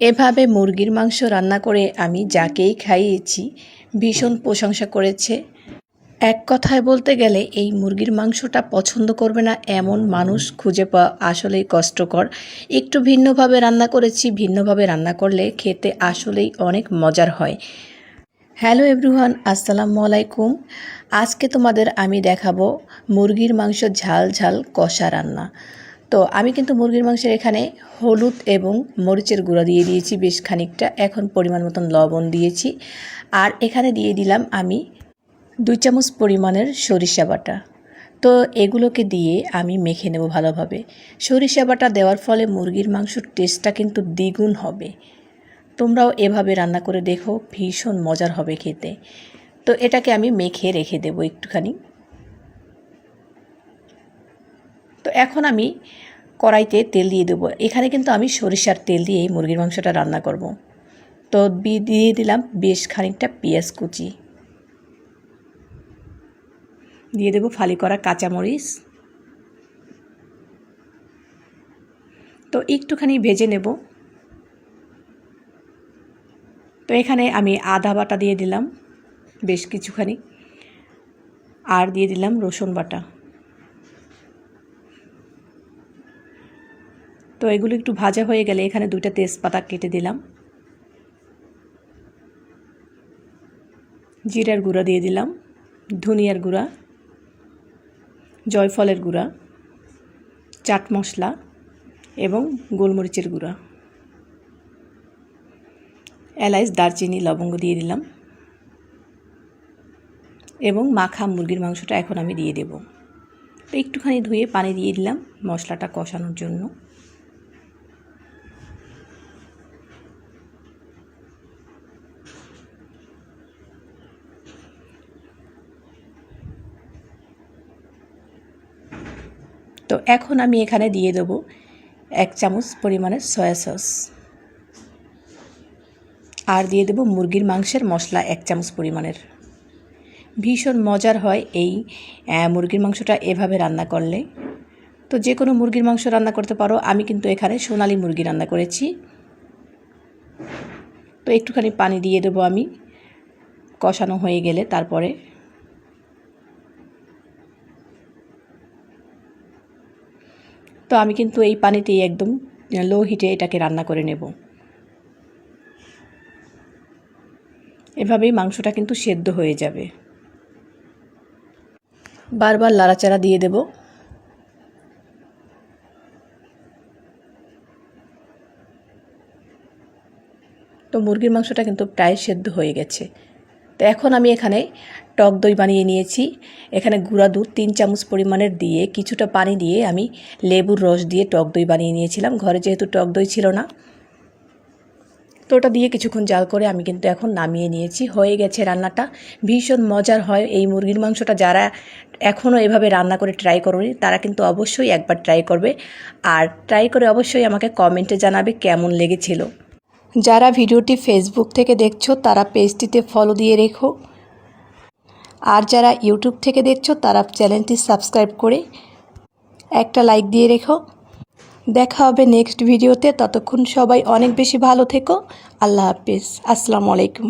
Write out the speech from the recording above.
এভাবে মুরগির মাংস রান্না করে আমি যাকেই খাইয়েছি ভীষণ প্রশংসা করেছে। এক কথায় বলতে গেলে এই মুরগির মাংসটা পছন্দ করবে না এমন মানুষ খুঁজে পাওয়া আসলেই কষ্টকর। একটু ভিন্নভাবে রান্না করেছি, ভিন্নভাবে রান্না করলে খেতে আসলেই অনেক মজার হয়। হ্যালো এভরিওয়ান, আসসালামু আলাইকুম। আজকে তোমাদের আমি দেখাবো মুরগির মাংস ঝাল ঝাল কষা রান্না। তো আমি কিন্তু মুরগির মাংসের এখানে হলুদ এবং মরিচের গুঁড়া দিয়ে দিয়েছি বেশ খানিকটা। এখন পরিমাণ মতন লবণ দিয়েছি। আর এখানে দিয়ে দিলাম আমি দুই চামচ পরিমাণের সরিষা বাটা। তো এগুলোকে দিয়ে আমি মেখে নেব ভালোভাবে। সরিষা বাটা দেওয়ার ফলে মুরগির মাংসর টেস্টটা কিন্তু দ্বিগুণ হবে। তোমরাও এভাবে রান্না করে দেখো, ভীষণ মজার হবে খেতে। তো এটাকে আমি মেখে রেখে দেবো একটুখানি। তো এখন আমি কড়াইতে তেল দিয়ে দেবো। এখানে কিন্তু আমি সরিষার তেল দিয়ে এই মুরগির মাংসটা রান্না করব। তো দিয়ে দিলাম বেশ খানিকটা পেঁয়াজ কুচি। দিয়ে দেবো ফালি করা কাঁচামরিচ। তো একটুখানি ভেজে নেব। তো এখানে আমি আদা বাটা দিয়ে দিলাম, বেশ কিছুখানি। আর দিয়ে দিলাম রসুন বাটা। তো এগুলো একটু ভাজা হয়ে গেলে এখানে দুইটা তেজপাতা কেটে দিলাম। জিরার গুঁড়া দিয়ে দিলাম, ধনিয়ার গুঁড়া, জয়ফলের গুঁড়া, চাট মশলা এবং গোলমরিচের গুঁড়া। এলাইচ, দারচিনি, লবঙ্গ দিয়ে দিলাম এবং মাখা মুরগির মাংসটা এখন আমি দিয়ে দেব। একটুখানি ধুয়ে পানি দিয়ে দিলাম মশলাটা কষানোর জন্য। এখন আমি এখানে দিয়ে দেবো এক চামচ পরিমাণের সয়া সস। আর দিয়ে দেবো মুরগির মাংসের মশলা এক চামচ পরিমাণের। ভীষণ মজার হয় এই মুরগির মাংসটা এভাবে রান্না করলে। তো যে কোনো মুরগির মাংস রান্না করতে পারো, আমি কিন্তু এখানে সোনালি মুরগি রান্না করেছি। তো একটুখানি পানি দিয়ে দেবো আমি, কষানো হয়ে গেলে তারপরে তো আমি কিন্তু এই পানিতেই একদম লো হিটে এটাকে রান্না করে নেব। এভাবেই মাংসটা কিন্তু সেদ্ধ হয়ে যাবে। বারবার লাড়াচাড়া দিয়ে দেব। তো মুরগির মাংসটা কিন্তু প্রায় সেদ্ধ হয়ে গেছে। তো এখন আমি এখানে টক দই বানিয়ে নিয়েছি। এখানে গুঁড়া দুধ, তিন চামচ পরিমাণের দিয়ে কিছুটা পানি দিয়ে আমি লেবুর রস দিয়ে টক দই বানিয়ে নিয়েছিলাম। ঘরে যেহেতু টক দই ছিল না, তো ওটা দিয়ে কিছুক্ষণ জাল করে আমি কিন্তু এখন নামিয়ে নিয়েছি। হয়ে গেছে রান্নাটা। ভীষণ মজার হয় এই মুরগির মাংসটা। যারা এখনও এভাবে রান্না করে ট্রাই করবে তারা কিন্তু অবশ্যই একবার ট্রাই করবে। আর ট্রাই করে অবশ্যই আমাকে কমেন্টে জানাবে কেমন লেগেছিল। যারা ভিডিওটি ফেসবুক থেকে দেখছ, তারা পেজটিতে ফলো দিয়ে রেখো। আর যারা ইউটিউব থেকে দেখছ, তারা চ্যানেলটি সাবস্ক্রাইব করে একটা লাইক দিয়ে রেখো। দেখা হবে নেক্সট ভিডিওতে ততক্ষণ সবাই অনেক বেশি ভালো থেকো। আল্লাহ হাফিজ। আসসালামু আলাইকুম।